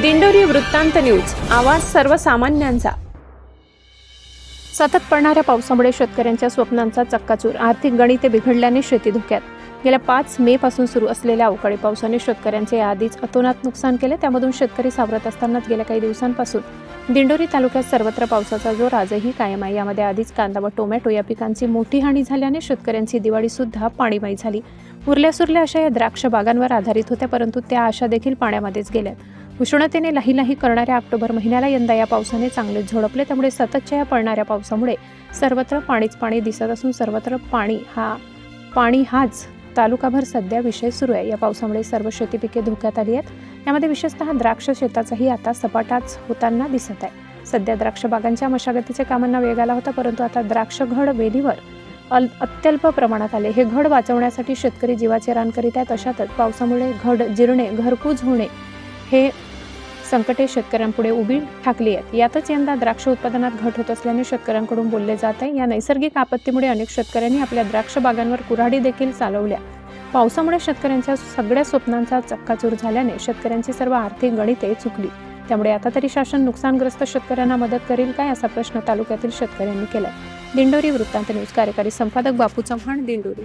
दिंडोरी वृत्तांत न्यूज. आवाज सर्वसामान्यांचा. सतत पडणाऱ्या पावसामुळे शेतकऱ्यांच्या स्वप्नांचा चक्काचूर. आर्थिक गणिते बिघडल्याने शेती धोक्यात. गेल्या पाच मे पासून सुरू असलेल्या अवकाळी पावसाने शेतकऱ्यांचे आधीच अतोनात नुकसान केले. त्यामधून शेतकरी सावरत असतानाच गेल्या काही दिवसांपासून दिंडोरी तालुक्यात सर्वत्र पावसाचा जोर आजही कायम आहे. यामध्ये आधीच कांदा व टोमॅटो या पिकांची मोठी हानी झाल्याने शेतकऱ्यांची दिवाळी सुद्धा पाणीमय झाली. उरल्या सुरल्या अशा या द्राक्ष बागांवर आधारित होत्या परंतु त्या आशा देखील पाण्यामध्येच गेल्यात. उष्णतेने लाही लाही करणाऱ्या ऑक्टोबर महिन्याला यंदा या पावसाने चांगलेच झोडपले त्यामुळे सततच्या या पडणाऱ्या पावसामुळे सर्वत्र पाणीच पाणी दिसत असून सर्वत्र पाणी हा पाणी हाच तालुकाभर सध्या विषय सुरू आहे. या पावसामुळे सर्व शेती पिके धोक्यात आली आहेत. यामध्ये विशेषतः द्राक्ष शेताचाही आता सपाटाच होताना दिसत आहे. सध्या द्राक्ष बागांच्या मशागतीच्या कामांना वेग आला होता परंतु आता द्राक्ष घड वेलीवर अल अत्यल्प प्रमाणात आले. हे घड वाचवण्यासाठी शेतकरी जीवाचे रान करीत आहेत. अशातच पावसामुळे घड जिरणे घरकूज होणे हे संकटे शेतकऱ्यांपुढे उभी ठाकली आहेत. यातच यंदा द्राक्ष उत्पादनात घट होत असल्याने शेतकऱ्यांकडून बोलले जात आहे. या नैसर्गिक आपत्तीमुळे अनेक शेतकऱ्यांनी आपल्या द्राक्ष बागांवर कुऱ्हाडी देखील चालवल्या. पावसामुळे शेतकऱ्यांच्या सगळ्या स्वप्नांचा चक्काचूर झाल्याने शेतकऱ्यांची सर्व आर्थिक गणिते चुकली. त्यामुळे आता तरी शासन नुकसानग्रस्त शेतकऱ्यांना मदत करेल काय असा प्रश्न तालुक्यातील शेतकऱ्यांनी केला दिंडोरी वृत्तांत न्यूज कार्यकारी संपादक बापू चव्हाण दिंडोरी.